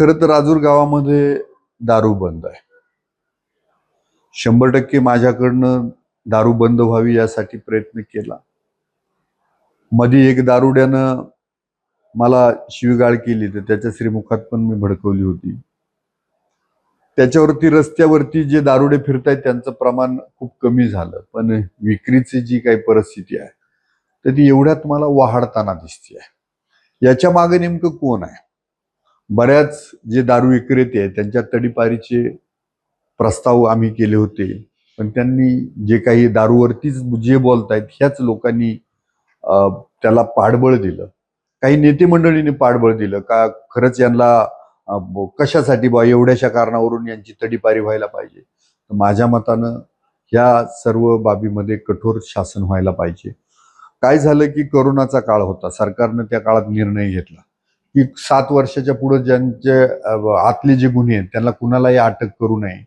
खरं तर राजूर गावामध्ये दारू बंद आहे. शंभर टक्के माझ्याकडनं दारू बंद व्हावी यासाठी प्रयत्न केला. मध्ये एक दारुड्यानं मला शिवीगाळ केली तर त्याच्या श्रीमुखात पण मी भडकवली होती. त्याच्यावरती रस्त्यावरती जे दारुडे फिरतायत त्यांचं प्रमाण खूप कमी झालं. पण विक्रीची जी काही परिस्थिती आहे तर ती एवढ्यात मला वाढताना दिसते आहे याच्या मागे नेमकं कोण आहे? बऱ्याच जे दारू विक्रेते आहेत त्यांच्या तडीपारीचे प्रस्ताव आम्ही केले होते. पण त्यांनी जे काही दारूवरतीच जे बोलतायत ह्याच लोकांनी त्याला पाठबळ दिलं. काही नेते मंडळींनी पाठबळ दिलं का खरंच यांना कशासाठी बा एवढ्याशा कारणावरून यांची तडीपारी व्हायला पाहिजे? तर माझ्या मतानं ह्या सर्व बाबीमध्ये कठोर शासन व्हायला पाहिजे. काय झालं की करोनाचा काळ होता. सरकारनं त्या काळात निर्णय घेतला. की सात वर्षाच्या पुढे ज्यांचे आतले जे गुन्हे आहेत त्यांना कुणालाही अटक करू नये.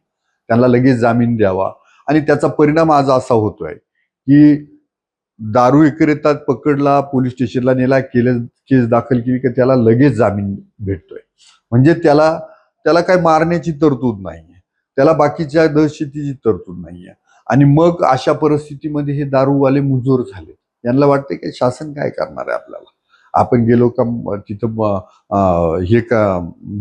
त्यांना लगेच जामीन द्यावा. आणि त्याचा परिणाम आज असा होतोय की दारू विक्रेता पकडला पोलीस स्टेशनला नेला केलं केस दाखल केली की त्याला लगेच जामीन भेटतोय. म्हणजे त्याला त्याला काय मारण्याची तरतूद नाहीये. त्याला बाकीच्या दहशतीची तरतूद नाहीये. आणि मग अशा परिस्थितीमध्ये हे दारूवाले मुजोर झाले यांना वाटते की शासन काय करणार आहे आपल्याला? आपण गेलो का तिथं हे का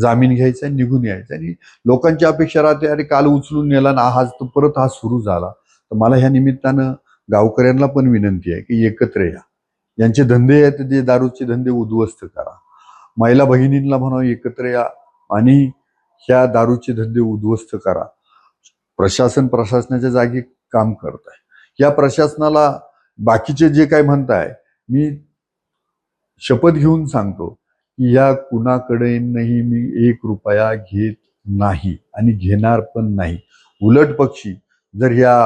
जामीन घ्यायचा आणि निघून यायचं. आणि लोकांची अपेक्षा राहते अरे काल उचलून नेला ना आज तर परत हा सुरू झाला. तर मला ह्या निमित्तानं गावकऱ्यांना पण विनंती आहे की एकत्र या. यांचे धंदे आहेत ते दारूचे धंदे उद्ध्वस्त करा. महिला भगिनींना म्हणा एकत्र या आणि ह्या दारूचे धंदे उद्ध्वस्त करा. प्रशासन प्रशासनाच्या जागी काम करत आहे. या प्रशासनाला बाकीचे जे काय म्हणताय मी शपथ घेऊन सांगतो की या कुणाकडे नाही मी एक रुपया घेत नाही आणि घेणार पण नाही. उलट पक्षी जर या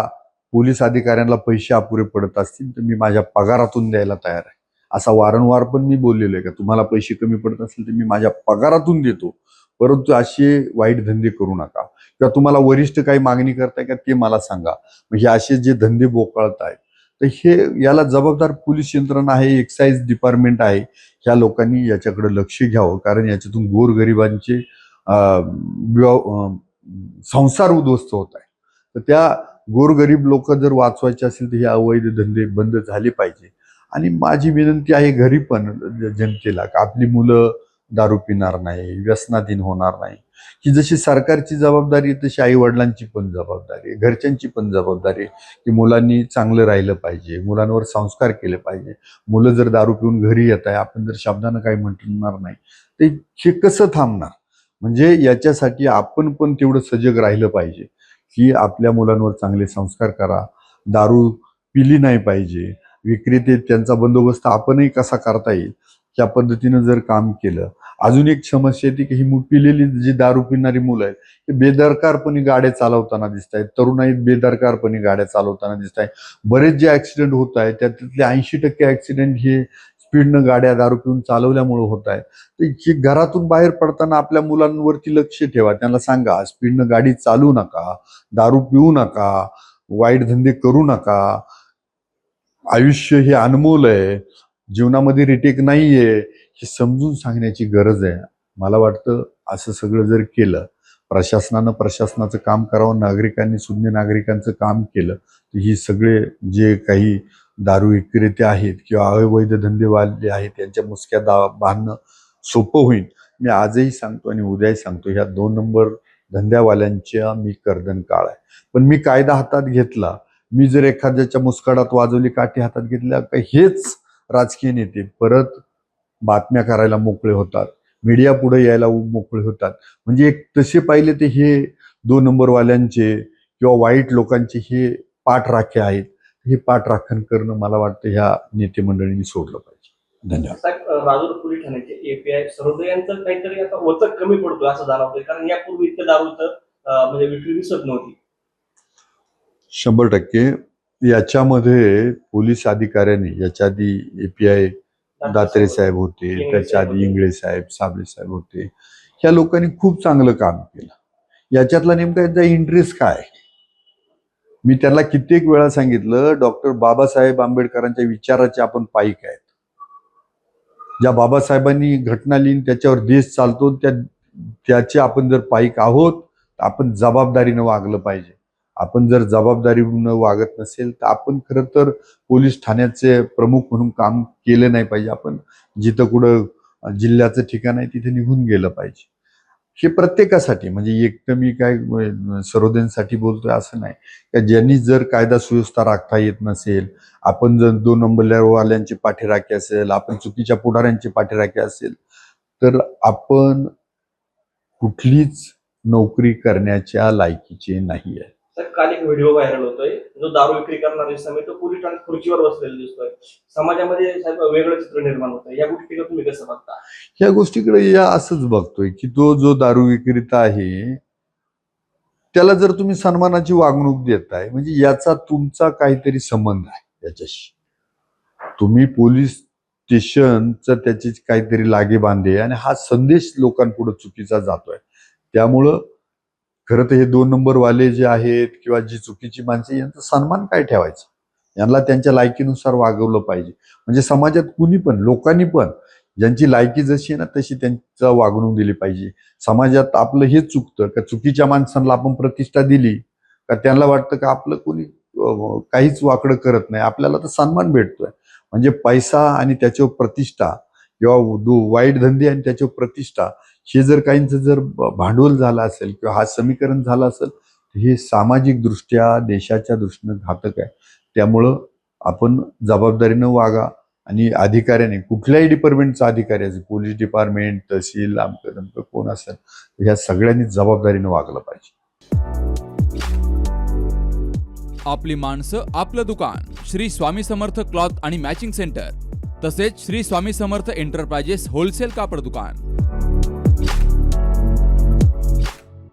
पोलीस अधिकाऱ्यांना पैसे अपुरे पडत असतील तर मी माझ्या पगारातून द्यायला तयार आहे. असा वारंवार पण मी बोललेलो आहे का? तुम्हाला पैसे कमी पडत असतील तर मी माझ्या पगारातून देतो. परंतु असे वाईट धंदे करू नका. किंवा तुम्हाला वरिष्ठ काही मागणी करताय का ते मला सांगा. म्हणजे असे जे धंदे बोकाळत आहेत तर हे याला जबाबदार पोलीस यंत्रणा आहे एक्साईज डिपार्टमेंट आहे. ह्या लोकांनी याच्याकडे लक्ष घ्यावं. कारण याच्यातून गोरगरिबांचे संसार उद्ध्वस्त होत आहे. तर त्या गोरगरीब लोक जर वाचवायचे असेल तर हे अवैध धंदे बंद झाले पाहिजे. आणि माझी विनंती आहे घरी पण जनतेला का आपली मुलं दारू पिणार नाही व्यसनाधीन होणार नाही. ही जशी सरकारची जबाबदारी आहे तशी आई वडिलांची पण जबाबदारी आहे घरच्यांची पण जबाबदारी आहे की मुलांनी चांगलं राहिलं पाहिजे मुलांवर संस्कार केले पाहिजे. मुलं जर दारू पिऊन घरी येत आहे आपण जर शब्दानं काही म्हणणार नाही ते हे कसं थांबणार? म्हणजे याच्यासाठी आपण पण तेवढं सजग राहिलं पाहिजे की आपल्या मुलांवर चांगले संस्कार करा. दारू पिली नाही पाहिजे. विक्रेते त्यांचा बंदोबस्त आपणही कसा करता येईल? त्या पद्धतीनं जर काम केलं. अजून एक समस्या येते की ही पिलेली जी दारू पिणारी मुलं आहेत ते बेदरकारपणे गाड्या चालवताना दिसत आहेत. तरुणाईत बेदरकारपणे गाड्या चालवताना दिसत आहेत बरेच जे ऍक्सिडेंट होत आहेत त्यातले ऐंशी टक्के ऍक्सिडेंट हे स्पीडनं गाड्या दारू पिऊन चालवल्यामुळे होत आहेत. तर ही घरातून बाहेर पडताना आपल्या मुलांवरती लक्ष ठेवा. त्यांना सांगा स्पीडनं गाडी चालू नका दारू पिऊ नका वाईट धंदे करू नका. आयुष्य हे अनमोल आहे. जीवनामध्ये रिटेक नाही आहे हे समजून सांगण्याची गरज आहे. मला वाटतं असं सगळं जर केलं प्रशासनानं प्रशासनाचं काम करावं नागरिकांनी सुज्ञ नागरिकांचं काम केलं तर ही सगळे जे काही दारू विक्रेते आहेत किंवा अवैध धंदेवाले आहेत यांच्या मुसक्या दा बांधणं सोपं होईल. मी आजही सांगतो आणि उद्याही सांगतो ह्या दोन नंबर धंद्यावाल्यांच्या मी कर्दन काळ आहे. पण मी कायदा हातात घेतला. मी जर एखाद्याच्या मुस्काडात वाजवली काठी हातात घेतल्या का हेच राजकीय नेते परत बातम्या करायला मोकळे होतात. मीडिया पुढे यायला मोकळे होतात. म्हणजे एक तसे पाहिले ते हे दोन नंबरवाल्यांचे किंवा वाईट लोकांचे हे पाठराखे आहेत. हे पाठराखण करणं मला वाटतं ह्या नेते मंडळींनी सोडलं पाहिजे. धन्यवाद. राजूर पोलीस ठाण्याचे एपीआय यांचं काहीतरी आता वचक कमी पडतोय असं जाणवतंय. कारण यापूर्वी इतकं दारू अं, म्हणजे विक्री दिसत नव्हती. शंभर टक्के. याच्यामध्ये पोलीस अधिकाऱ्यांनी याच्या आधी एपीआय दात्रे साहेब होते त्याच्या आधी. इंगळे साहेब साबळे साहेब होते. ह्या लोकांनी खूप चांगलं काम केलं. याच्यातला नेमका यांचा इंटरेस्ट काय? मी त्यांना कित्येक वेळा सांगितलं डॉक्टर बाबासाहेब आंबेडकरांच्या विचाराचे आपण पाईक आहेत. ज्या बाबासाहेबांनी घटना लिहिली त्याच्यावर देश चालतो त्या त्याचे आपण जर पाईक आहोत तर आपण जबाबदारीनं वागलं पाहिजे. आपण जर जबाबदारीनं वागत नसेल तर आपण खरं तर पोलीस ठाण्याचे प्रमुख म्हणून काम केलं नाही पाहिजे. आपण जिथं कुठं जिल्ह्याचं ठिकाण आहे तिथे निघून गेलं पाहिजे. हे प्रत्येकासाठी म्हणजे एक तर मी काय सरोदेंसाठी बोलतोय असं नाही. का ज्यांनी जर कायदा सुव्यवस्था राखता येत नसेल आपण जर दोन नंबरवाल्यांची पाठीराखी असेल आपण चुकीच्या पुढाऱ्यांची पाठीराखी असेल तर आपण कुठलीच नोकरी करण्याच्या लायकीची नाही आहे तर काल एक व्हिडिओ व्हायरल होतोय. जो दारू विक्री करणारा दिसला तो पोलीस ठाण्यात खुर्चीवर बसलेला दिसतोय. समाजामध्ये साहेब वेगळं चित्र निर्माण होतं या गोष्टीकडे तुम्ही कसं बघता? या गोष्टीकडे या असंच बघतोय की तो जो दारू विक्रेता आहे त्याला जर तुम्ही सन्मानाची वागणूक देताय म्हणजे याचा तुमचा काहीतरी संबंध आहे याच्याशी. तुम्ही पोलीस स्टेशनचं त्याची काहीतरी लागे बांधे आणि हा संदेश लोकांपुढे चुकीचा जातोय. त्यामुळं खरं तर हे दोन नंबर वाले जे आहेत किंवा जी चुकीची माणसं यांचा सन्मान काय ठेवायचा? यांना त्यांच्या लायकीनुसार वागवलं पाहिजे. म्हणजे समाजात कुणी पण लोकांनी पण ज्यांची लायकी जशी आहे ना तशी त्यांचा वागणूक दिली पाहिजे. समाजात आपलं हे चुकतं का चुकीच्या माणसांना आपण प्रतिष्ठा दिली का त्यांना वाटतं का आपलं कोणी काहीच वाकडं करत नाही? आपल्याला तर सन्मान भेटतोय. म्हणजे पैसा आणि त्याच्यावर प्रतिष्ठा किंवा वाईट धंदे आणि त्याच्यावर प्रतिष्ठा हे जर काहींचं जर भांडवल झालं असेल किंवा हा समीकरण झालं असेल तर हे सामाजिक दृष्ट्या देशाच्या दृष्टीनं घातक आहे. त्यामुळं आपण जबाबदारीनं वागा आणि अधिकाऱ्याने कुठल्याही डिपार्टमेंटचा अधिकारी असेल पोलीस डिपार्टमेंट तहसील आमचं कोण असेल ह्या सगळ्यांनी जबाबदारीनं वागलं पाहिजे. आपली माणसं आपलं दुकान श्री स्वामी समर्थ क्लॉथ आणि मॅचिंग सेंटर तसेच श्री स्वामी समर्थ एंटरप्राइजेस होलसेल कापड दुकान.